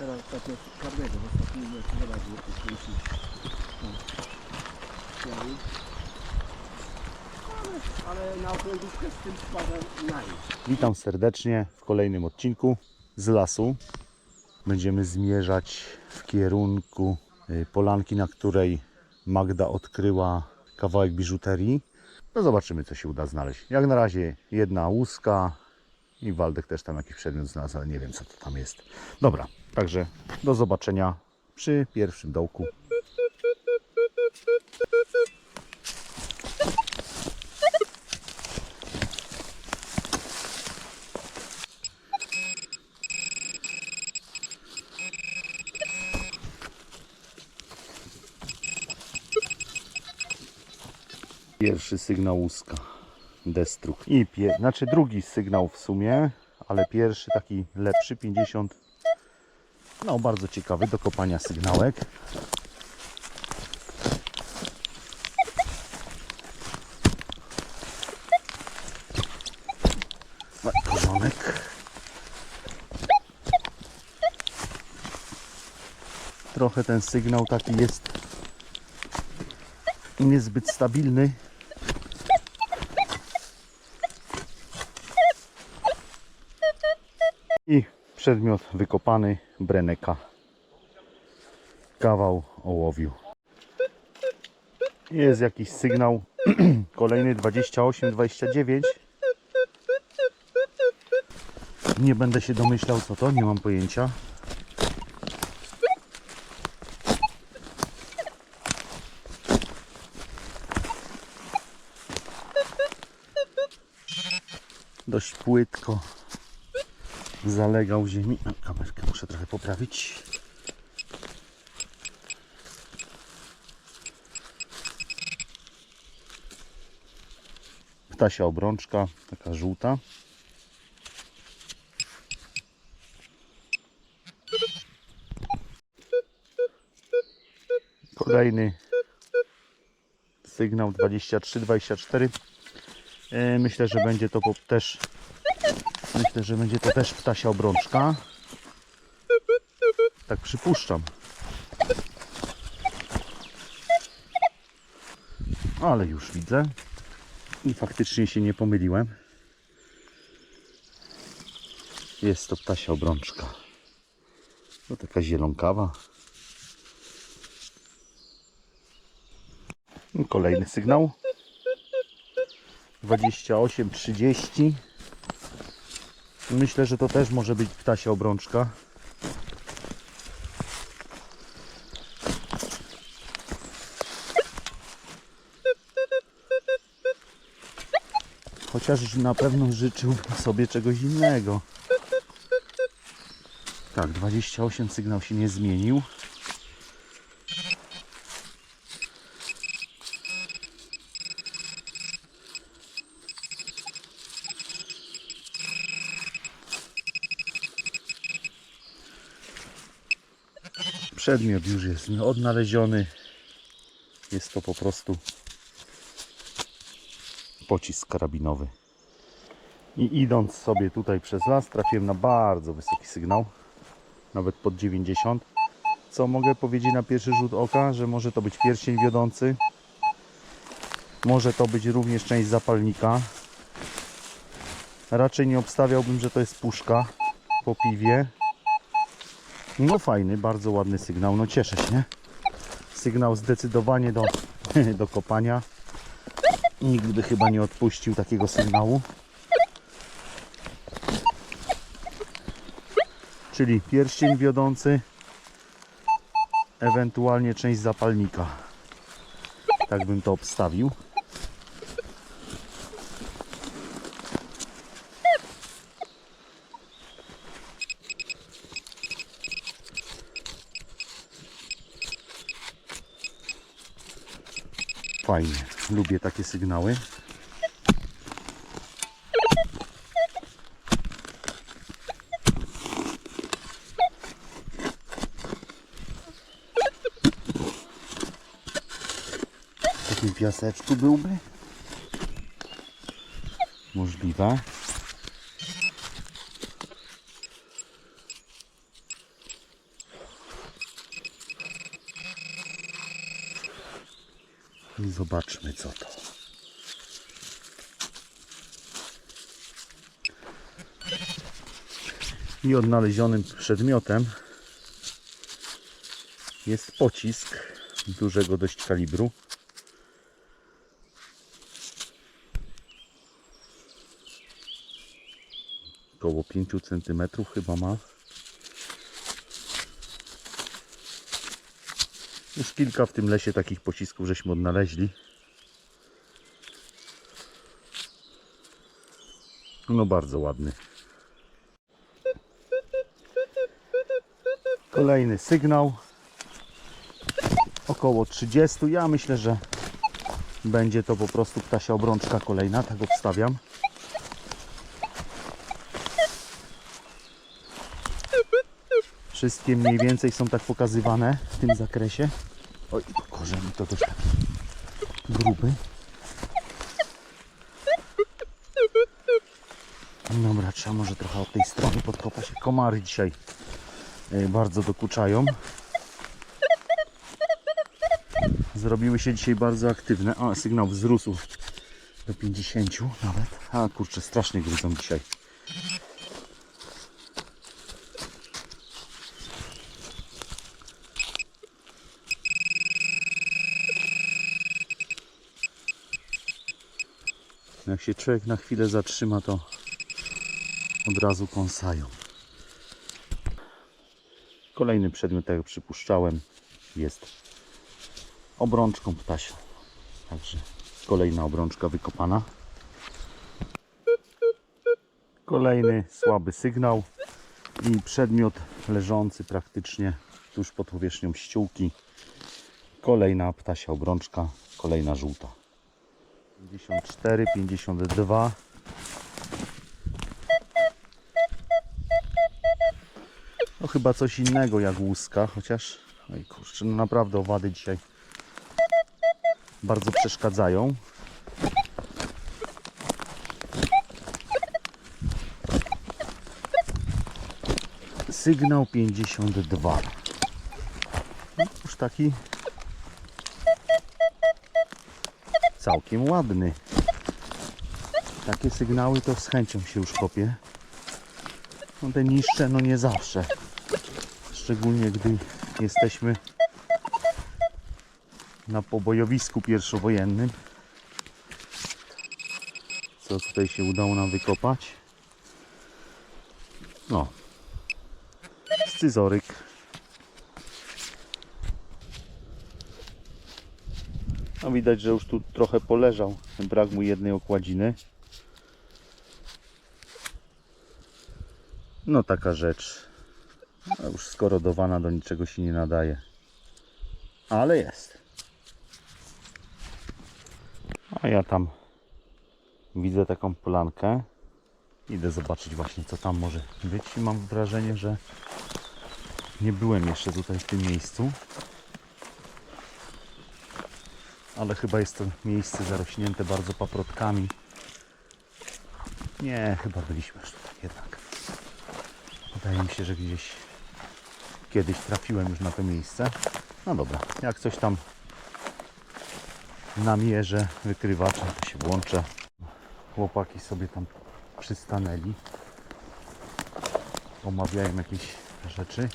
teraz takiego czarnego, w ostatnim wyraził, poświęcił. No. Biały. Ale, na okręgówkę z tym spada naj. Witam serdecznie w kolejnym odcinku z lasu. Będziemy zmierzać w kierunku y, polanki, na której Magda odkryła kawałek biżuterii. No zobaczymy, co się uda znaleźć. Jak na razie jedna łuska i Waldek też tam jakiś przedmiot znalazł, ale nie wiem, co to tam jest. Dobra, także do zobaczenia przy pierwszym dołku. Pierwszy sygnał łuska. Destruk. I pie... znaczy drugi sygnał w sumie, ale pierwszy taki lepszy 50. No bardzo ciekawy do kopania sygnałek. No. Trochę ten sygnał taki jest niezbyt stabilny. I przedmiot wykopany Breneka. Kawał ołowiu. Jest jakiś sygnał. Kolejny 28-29. Nie będę się domyślał co to, nie mam pojęcia. Dość płytko zalegał ziemi. Kamerkę muszę trochę poprawić. Ptasia obrączka, taka żółta. Kolejny sygnał 23-24. E, Myślę, że będzie to też Myślę, że będzie to też ptasia obrączka. Tak przypuszczam. Ale już widzę. I faktycznie się nie pomyliłem. Jest to ptasia obrączka. To taka zielonkawa. Kolejny sygnał. 28, 30. Myślę, że to też może być ptasia obrączka. Chociaż na pewno życzyłbym sobie czegoś innego. Tak, 28 sygnał się nie zmienił. Przedmiot już jest odnaleziony. Jest to po prostu pocisk karabinowy. I idąc sobie tutaj przez las, trafiłem na bardzo wysoki sygnał, nawet pod 90. Co mogę powiedzieć na pierwszy rzut oka, że może to być pierścień wiodący, może to być również część zapalnika. Raczej nie obstawiałbym, że to jest puszka po piwie. No fajny, bardzo ładny sygnał, no cieszę się? Sygnał zdecydowanie do, do kopania. Nikt by chyba nie odpuścił takiego sygnału. Czyli pierścień wiodący, ewentualnie część zapalnika. Tak bym to obstawił. Fajnie, lubię takie sygnały. W takim piaseczku byłby? Możliwe. Zobaczmy co to. I odnalezionym przedmiotem jest pocisk dużego dość kalibru. Około 5 cm chyba ma. Już kilka w tym lesie takich pocisków żeśmy odnaleźli. No bardzo ładny. Kolejny sygnał. Około 30. Ja myślę, że będzie to po prostu ptasia obrączka kolejna. Tak obstawiam. Wszystkie mniej więcej są tak pokazywane w tym zakresie. Oj, korzeń to też taki gruby. Dobra, trzeba może trochę od tej strony podkopać. Komary dzisiaj e, bardzo dokuczają. Zrobiły się dzisiaj bardzo aktywne. O, sygnał wzrósł do 50 nawet. A kurczę, strasznie gryzą dzisiaj. Jak się człowiek na chwilę zatrzyma, to od razu kąsają. Kolejny przedmiot, tak jak przypuszczałem, jest obrączką ptasią. Także kolejna obrączka wykopana. Kolejny słaby sygnał i przedmiot leżący praktycznie tuż pod powierzchnią ściółki. Kolejna ptasia obrączka, kolejna żółta. 54, 52. No chyba coś innego jak łuska, chociaż oj kurczę, no naprawdę owady dzisiaj bardzo przeszkadzają. Sygnał 52. No, już taki całkiem ładny. Takie sygnały to z chęcią się już kopie. No te niższe no nie zawsze. Szczególnie gdy jesteśmy na pobojowisku pierwszowojennym. Co tutaj się udało nam wykopać? No. Scyzoryk. No widać, że już tu trochę poleżał. Brak mu jednej okładziny. No taka rzecz. No już skorodowana do niczego się nie nadaje. Ale jest. A ja tam widzę taką polankę. Idę zobaczyć właśnie co tam może być i mam wrażenie, że nie byłem jeszcze tutaj w tym miejscu. Ale chyba jest to miejsce zarośnięte bardzo paprotkami. Nie, chyba byliśmy już tutaj jednak. Wydaje mi się, że gdzieś kiedyś trafiłem już na to miejsce. No dobra, jak coś tam namierzę wykrywaczem, to się włączę. Chłopaki sobie tam przystanęli. Omawiają jakieś rzeczy.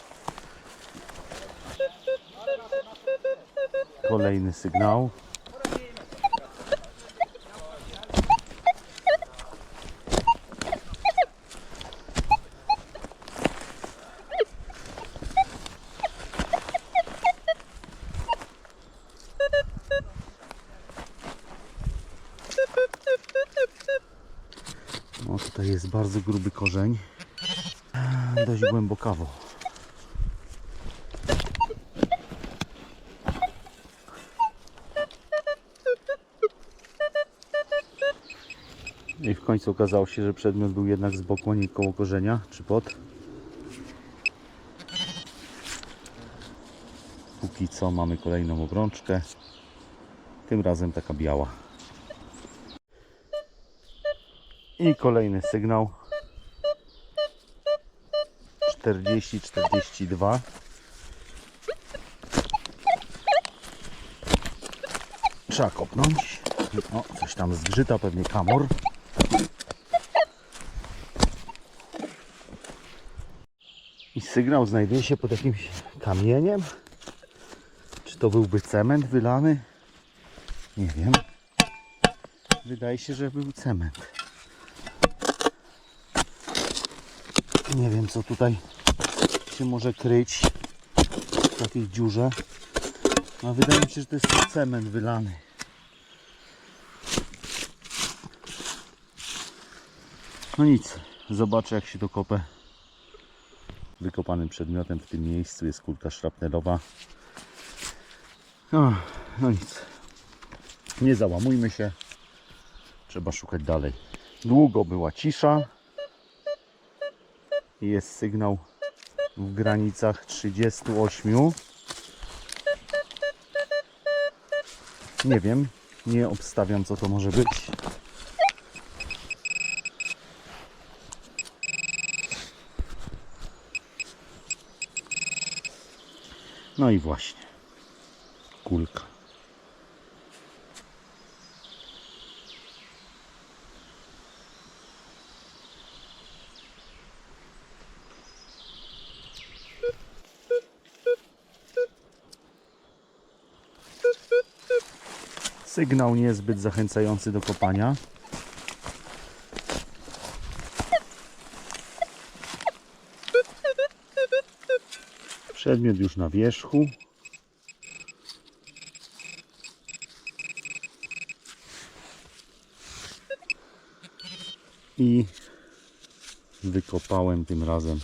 Kolejny sygnał. No tutaj jest bardzo gruby korzeń. Dość głębokawo. I w końcu okazało się, że przedmiot był jednak z boku, nie koło korzenia, czy pod. Póki co mamy kolejną obrączkę. Tym razem taka biała. I kolejny sygnał. 40, 42. trzeba kopnąć. O, coś tam zgrzyta, pewnie kamor. I sygnał znajduje się pod jakimś kamieniem. Czy to byłby cement wylany? Nie wiem. Wydaje się, że był cement. Nie wiem, co tutaj się może kryć w takiej dziurze. A wydaje mi się, że to jest cement wylany. No nic, zobaczę jak się dokopę. Wykopanym przedmiotem w tym miejscu jest kulka szrapnelowa. No, no nic. Nie załamujmy się. Trzeba szukać dalej. Długo była cisza. Jest sygnał w granicach 38. Nie wiem, nie obstawiam co to może być. No i właśnie. Kulka. Sygnał niezbyt zachęcający do kopania. Przedmiot już na wierzchu. I wykopałem tym razem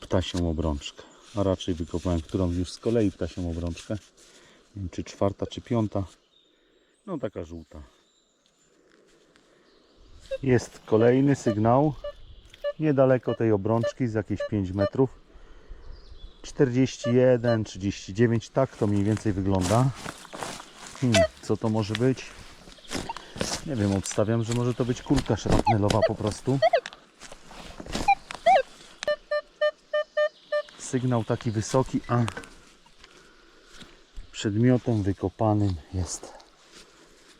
ptasią obrączkę. A raczej wykopałem którąś już z kolei ptasią obrączkę. Nie wiem, czy czwarta, czy piąta. No taka żółta. Jest kolejny sygnał. Niedaleko tej obrączki, z jakieś 5 metrów. 41, 39, tak to mniej więcej wygląda. Hmm, co to może być? Nie wiem, obstawiam, że może to być kulka szrapnelowa po prostu. Sygnał taki wysoki, a przedmiotem wykopanym jest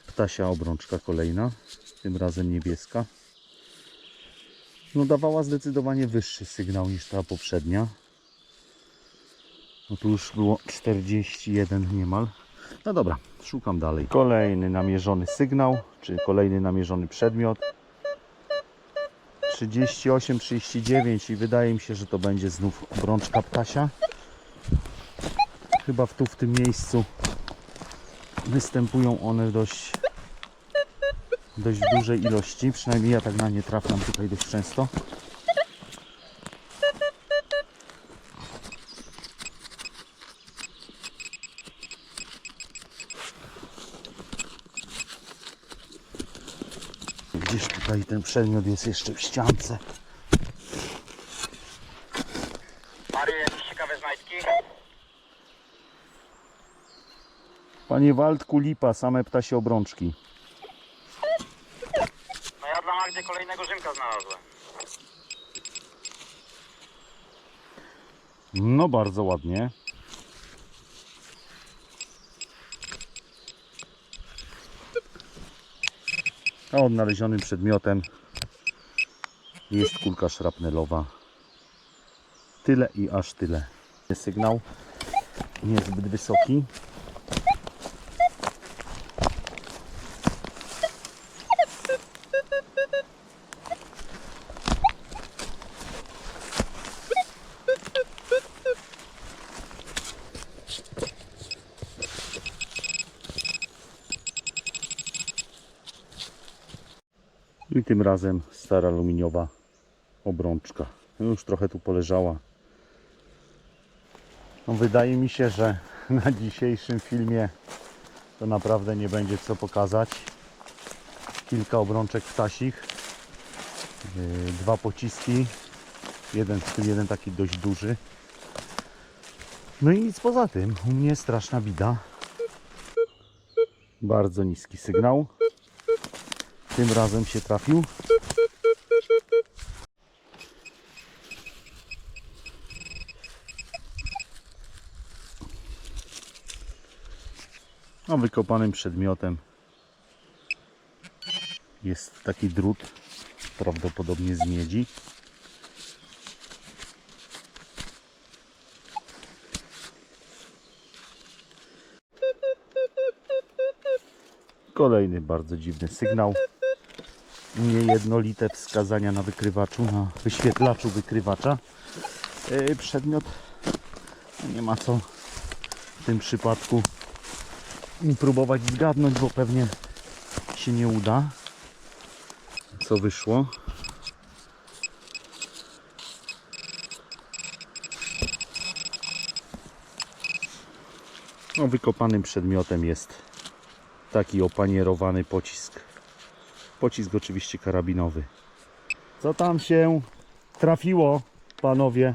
ptasia obrączka kolejna, tym razem niebieska. No dawała zdecydowanie wyższy sygnał niż ta poprzednia. No tu już było 41 niemal. No dobra, szukam dalej. Kolejny namierzony sygnał, czy kolejny namierzony przedmiot. 38, 39 i wydaje mi się, że to będzie znów obrączka ptasia. Chyba w tu w tym miejscu występują one w dość dość dużej ilości, przynajmniej ja tak na nie trafiam tutaj dość często. Gdzieś tutaj ten przedmiot jest jeszcze w ściance. Mario, jakieś ciekawe znajdki? Panie Waldku, lipa, same ptasie obrączki. No ja dla Magdy kolejnego Rzymka znalazłem. No bardzo ładnie. A odnalezionym przedmiotem jest kulka szrapnelowa. Tyle i aż tyle. Sygnał niezbyt wysoki. I tym razem stara aluminiowa obrączka. Już trochę tu poleżała. No, wydaje mi się, że na dzisiejszym filmie to naprawdę nie będzie co pokazać. Kilka obrączek ptasich. Yy, Dwa pociski. Jeden, w tym jeden taki dość duży. No i nic poza tym. U mnie straszna bida. Bardzo niski sygnał. Tym razem się trafił. No, wykopanym przedmiotem jest taki drut, prawdopodobnie z miedzi. Kolejny bardzo dziwny sygnał. Niejednolite wskazania na wykrywaczu, na wyświetlaczu wykrywacza. Yy, Przedmiot no nie ma co w tym przypadku próbować zgadnąć, bo pewnie się nie uda. Co wyszło? No, wykopanym przedmiotem jest taki opanierowany pocisk. Pocisk oczywiście karabinowy. Co tam się trafiło, panowie?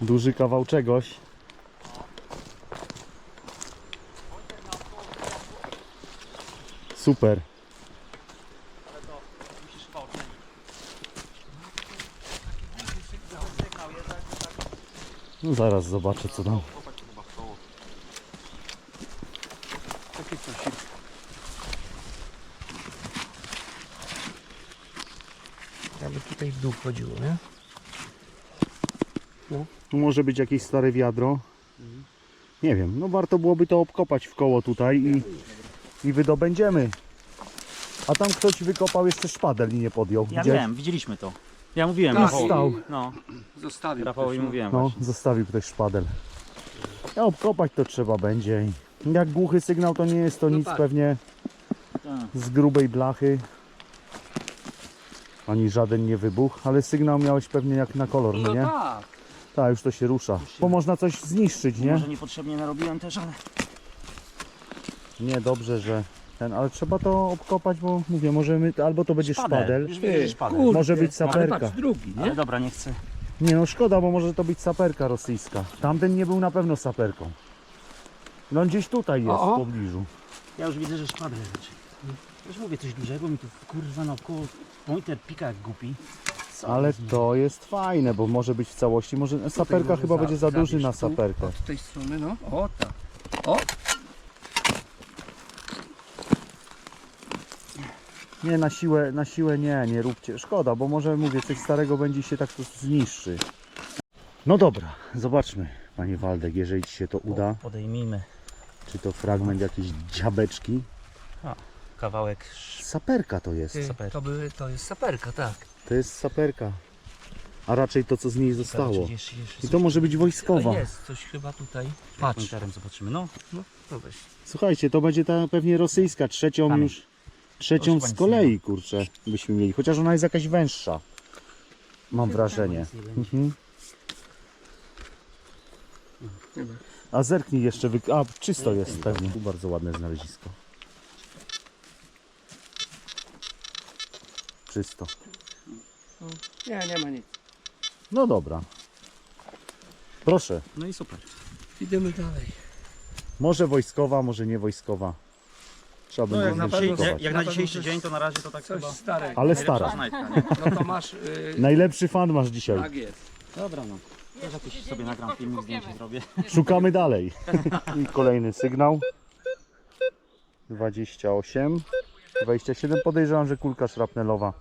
Duży kawał czegoś. Super. No zaraz zobaczę co tam. Aby tutaj w dół chodziło, nie? Tu może być jakieś stare wiadro. Nie wiem, no warto byłoby to obkopać w koło tutaj i, i wydobędziemy. A tam ktoś wykopał jeszcze szpadel i nie podjął. Ja Widziałeś? wiem, widzieliśmy to. Ja mówiłem Tak, Rafałowi. stał. No, Zostawił. Rafałowi ktoś, no. mówiłem No, właśnie. zostawił ktoś szpadel. A obkopać to trzeba będzie. Jak głuchy sygnał to nie jest to No nic tak. pewnie Tak. z grubej blachy. Ani żaden nie wybuch, ale sygnał miałeś pewnie jak na kolor, no nie? tak. Tak, już to się rusza. Bo można coś zniszczyć, nie? Może niepotrzebnie narobiłem też, ale Nie, dobrze, że ten, ale trzeba to obkopać, bo mówię, możemy, albo to będzie szpadel, Już że szpadel. kurde, Może być Ale saperka. patrz, drugi, Ale nie? dobra, nie chcę. Nie no, szkoda, bo może to być saperka rosyjska. Tamten nie był na pewno saperką. No on gdzieś tutaj jest, O, o. w pobliżu. Ja już widzę, że szpadel raczej. Już mówię coś dużego, mi tu kurwa naokoło pointer pika jak głupi. Co Ale to jest fajne, bo może być w całości, może saperka może chyba za- będzie za duży zabierz na tu, saperkę. Od tej strony, no. O, tak. O, Nie, na siłę, na siłę nie, nie róbcie. Szkoda, bo może mówię, coś starego będzie się tak to zniszczy. No dobra, zobaczmy, panie Waldek, jeżeli ci się to uda, Podejmijmy czy to fragment jakiejś dziabeczki. Kawałek Saperka to jest. ty, saperka. to, by, to jest saperka, tak. To jest saperka. A raczej to, co z niej zostało. Jeszcze, jeszcze, jeszcze I to może być wojskowa. jest coś chyba tutaj. Patrz. pointerem zobaczymy. No, No, to weź. Słuchajcie, to będzie ta pewnie rosyjska, trzecią Tam. już. Trzecią Proszę z kolei, kurczę, byśmy mieli. Chociaż ona jest jakaś węższa. Mam wrażenie. nic nie będzie. Mhm. A zerknij jeszcze, wy... a czysto jest pewnie. Tu bardzo ładne znalezisko. Czysto. Nie, nie ma nic. No dobra. Proszę. no i super. Idziemy dalej. Może wojskowa, może nie wojskowa. Trzeba No, będzie jak, na, pewno jak, jak Na dzisiejszy dzień, to na razie to tak Coś chyba... starego. Ale najlepsza stara. znajdka, nie? No to masz... Yy, Najlepszy fan masz dzisiaj. tak jest. Dobra, no. Też jakiś sobie nagram filmik, zdjęcie zrobię. Szukamy dalej. I kolejny sygnał. 28. 27. Podejrzewam, że kulka szrapnelowa.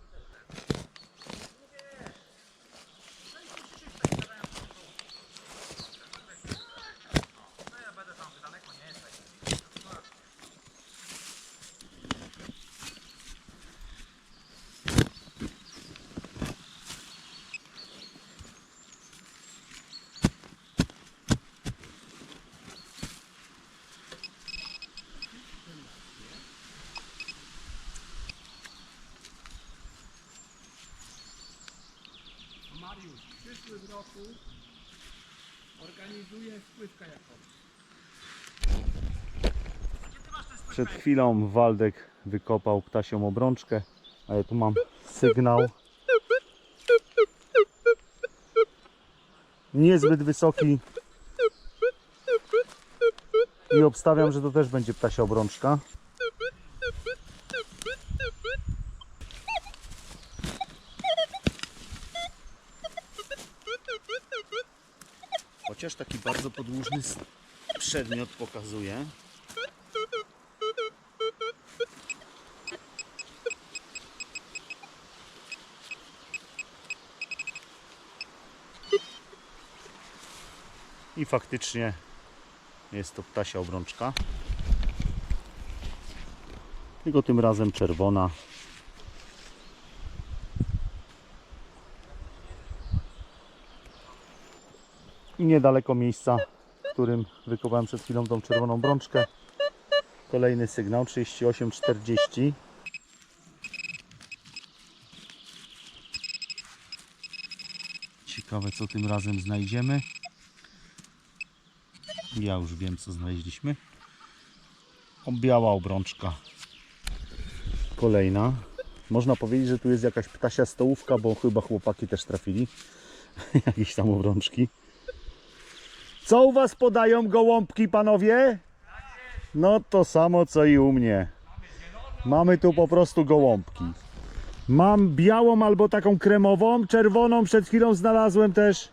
Mariusz, w przyszłym roku organizuję wpływ kajakowy. Przed chwilą Waldek wykopał ptasią obrączkę, a ja tu mam sygnał. Niezbyt wysoki. I obstawiam, że to też będzie ptasia obrączka. Chociaż taki bardzo podłużny przedmiot pokazuję. Faktycznie jest to ptasia obrączka. Tylko tym razem czerwona. I niedaleko miejsca, w którym wykopałem przed chwilą tą czerwoną brączkę. Kolejny sygnał 3840. Ciekawe co tym razem znajdziemy. Ja już wiem co znaleźliśmy. O, biała obrączka. Kolejna. Można powiedzieć, że tu jest jakaś ptasia stołówka, bo chyba chłopaki też trafili. Jakieś tam obrączki. Co u Was podają gołąbki, panowie? No to samo co i u mnie. Mamy tu po prostu gołąbki. Mam białą albo taką kremową, czerwoną przed chwilą znalazłem też.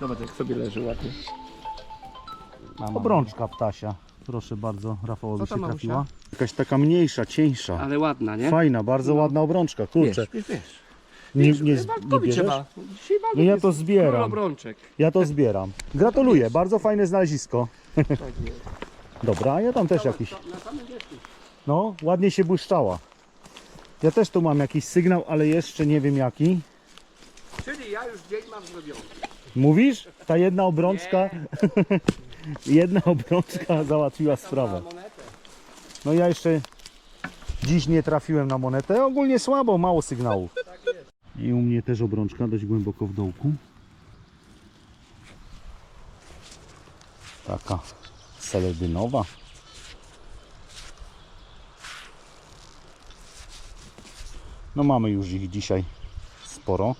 Zobacz jak sobie leży ładnie. Obrączka ptasia. Proszę bardzo, Rafałowi się trafiła. Jakaś taka mniejsza, cieńsza. Ale ładna, nie? Fajna, bardzo ładna obrączka. Kurczę, Wiesz, wiesz, wiesz. nie, nie, nie, Walkowi bierzesz? trzeba. Dzisiaj walkowi No ja jest to zbieram. król obrączek. Ja to zbieram. Gratuluję, bardzo fajne znalezisko. Tak jest. Dobra, ja tam też jakiś. No, ładnie się błyszczała. Ja też tu mam jakiś sygnał, ale jeszcze nie wiem jaki. Czyli ja już dzień mam zrobiony. Mówisz? Ta jedna obrączka, jedna obrączka załatwiła sprawę. No ja jeszcze dziś nie trafiłem na monetę. Ogólnie słabo, mało sygnałów. I u mnie też obrączka dość głęboko w dołku. Taka seledynowa. No mamy już ich dzisiaj sporo.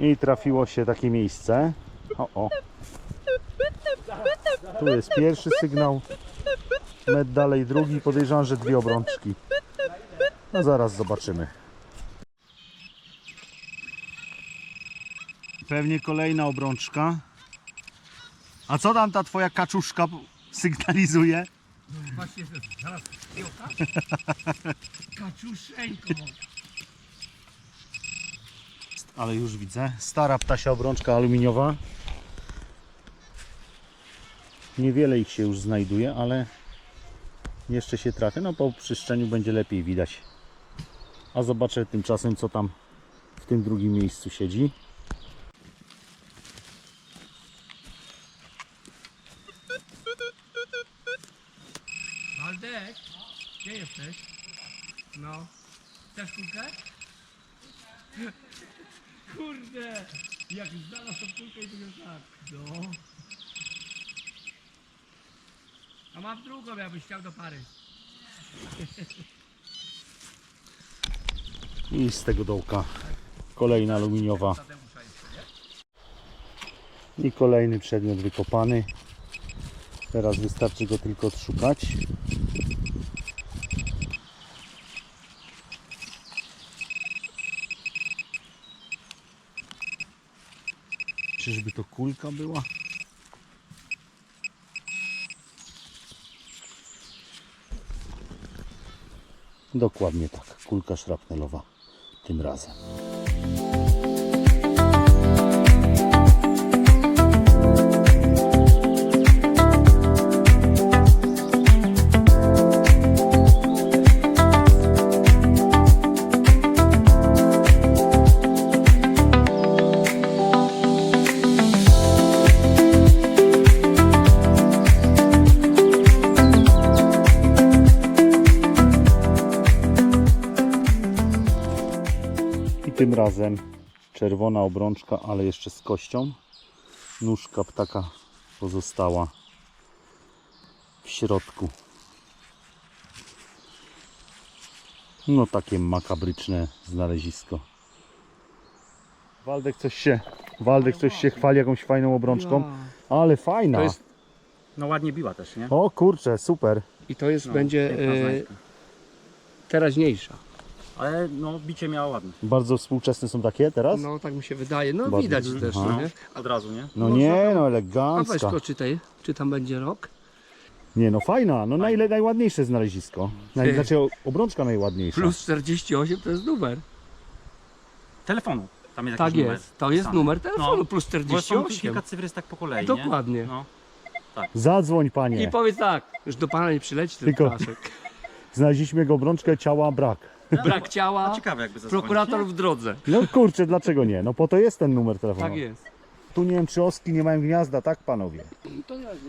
I trafiło się takie miejsce. O, o. Tu jest pierwszy sygnał. Met dalej drugi. Podejrzewam, że dwie obrączki. No zaraz zobaczymy. Pewnie kolejna obrączka. A co tam ta twoja kaczuszka sygnalizuje? Właśnie zaraz. Kaczuszejko. Ale już widzę. Stara ptasia obrączka aluminiowa. Niewiele ich się już znajduje, ale jeszcze się trafia. No po przyszczeniu będzie lepiej widać. A zobaczę tymczasem co tam w tym drugim miejscu siedzi. Waldek, gdzie jesteś? No. Chcesz kulkę? Kurde! Jak znalazł tą kulkę i to już tak. No. A mam drugą, jakbyś chciał do pary. I z tego dołka kolejna aluminiowa. I kolejny przedmiot wykopany. Teraz wystarczy go tylko odszukać. Czyżby to kulka była? Dokładnie tak, kulka szrapnelowa tym razem. Tym razem czerwona obrączka, ale jeszcze z kością. Nóżka ptaka pozostała w środku. No takie makabryczne znalezisko. Waldek coś się, Waldek coś się chwali jakąś fajną obrączką, ale fajna. To jest- No ładnie biła też, nie? O kurczę, super. I to jest No, będzie e, teraźniejsza. Ale no, bicie miała ładne. Bardzo współczesne są takie teraz? No tak mi się wydaje. No Bardzo. widać też, Aha. nie? Od razu, nie? No nie, no A weź elegancka. poczytaj, czy tam będzie rok. Nie no fajna, no najle, najładniejsze znalezisko. Naj, Ty. znaczy o- obrączka najładniejsza. Plus 48 to jest numer. Telefonu. Tam jest Tak jakiś numer. jest. To jest Sam. numer telefonu No. plus Bo są tu 48. kilka cyfr tak po kolei, Dokładnie. Nie? No. Zadzwoń I panie. powiedz tak, już do pana nie przyleci ten Tylko- ptaszek. Znaleźliśmy go obrączkę, ciała brak. Brak ciała, A ciekawe jakby zadzwonić, prokurator w drodze. No kurczę, dlaczego nie? No po to jest ten numer telefonu. Tak jest. Tu nie wiem czy oski nie mają gniazda, tak panowie?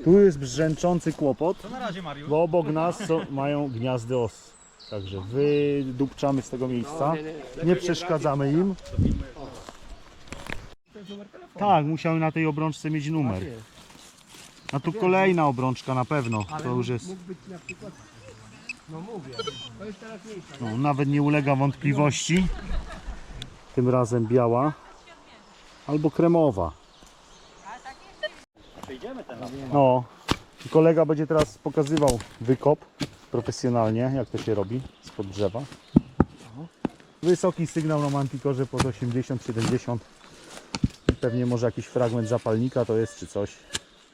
Tu jest brzęczący kłopot, To na razie Mariusz. bo obok nas są, mają gniazdy os. Także wydupczamy z tego miejsca. No, nie, przeszkadzamy im. To jest numer telefonu. Tak, musiały na tej obrączce mieć numer. Tak. A tu kolejna obrączka na pewno. To już jest. mógł być na przykład... No mówię, to jest teraz mniejsza. No, nawet nie ulega wątpliwości. Tym razem biała albo kremowa. Przejdziemy teraz. No, i kolega będzie teraz pokazywał wykop profesjonalnie, jak to się robi spod drzewa. Wysoki sygnał na mantikorze pod 80-70. Pewnie może jakiś fragment zapalnika to jest czy coś.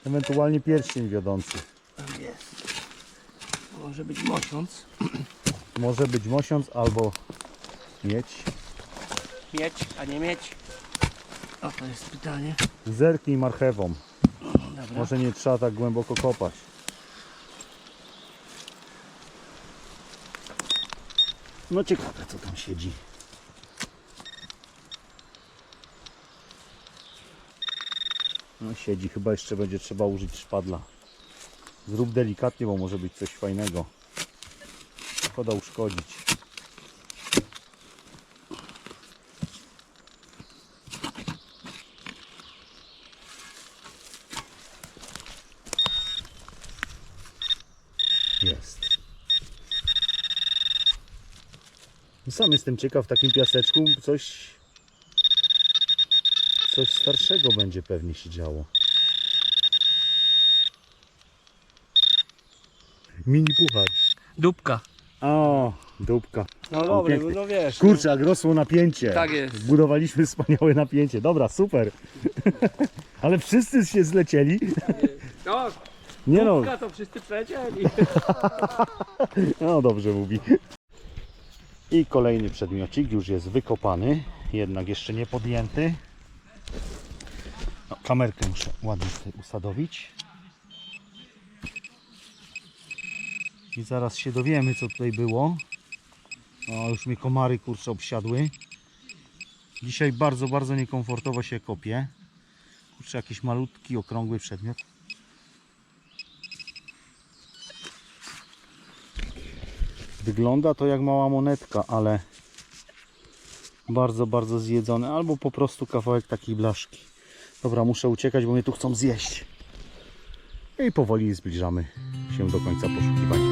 Ewentualnie pierścień wiodący. Może być mosiąc. Może być mosiąc albo miedź. Mieć, a nie mieć. O, to jest pytanie. Zerknij marchewą. Dobra. Może nie trzeba tak głęboko kopać. No ciekawe co tam siedzi. No siedzi, chyba jeszcze będzie trzeba użyć szpadla. Zrób delikatnie, bo może być coś fajnego. Szkoda uszkodzić. Jest. Sam jestem ciekaw w takim piaseczku coś coś starszego będzie pewnie się działo. Mini puchar. Dupka. O, dupka. No dobry, piękny. no wiesz. Kurczę, jak rosło napięcie. Tak jest. Zbudowaliśmy wspaniałe napięcie. Dobra, super. Ale wszyscy się zlecieli. No, Nie no, dupka to wszyscy przecięli. no dobrze mówi. I kolejny przedmiocik już jest wykopany, jednak jeszcze nie podjęty. No, kamerkę muszę ładnie tutaj usadowić. I zaraz się dowiemy co tutaj było. O, już mnie komary kurczę obsiadły. Dzisiaj bardzo, bardzo niekomfortowo się kopie. Kurczę, jakiś malutki, okrągły przedmiot. Wygląda to jak mała monetka, ale bardzo, bardzo zjedzone. Albo po prostu kawałek takiej blaszki. Dobra, muszę uciekać, bo mnie tu chcą zjeść. I powoli zbliżamy się do końca poszukiwań.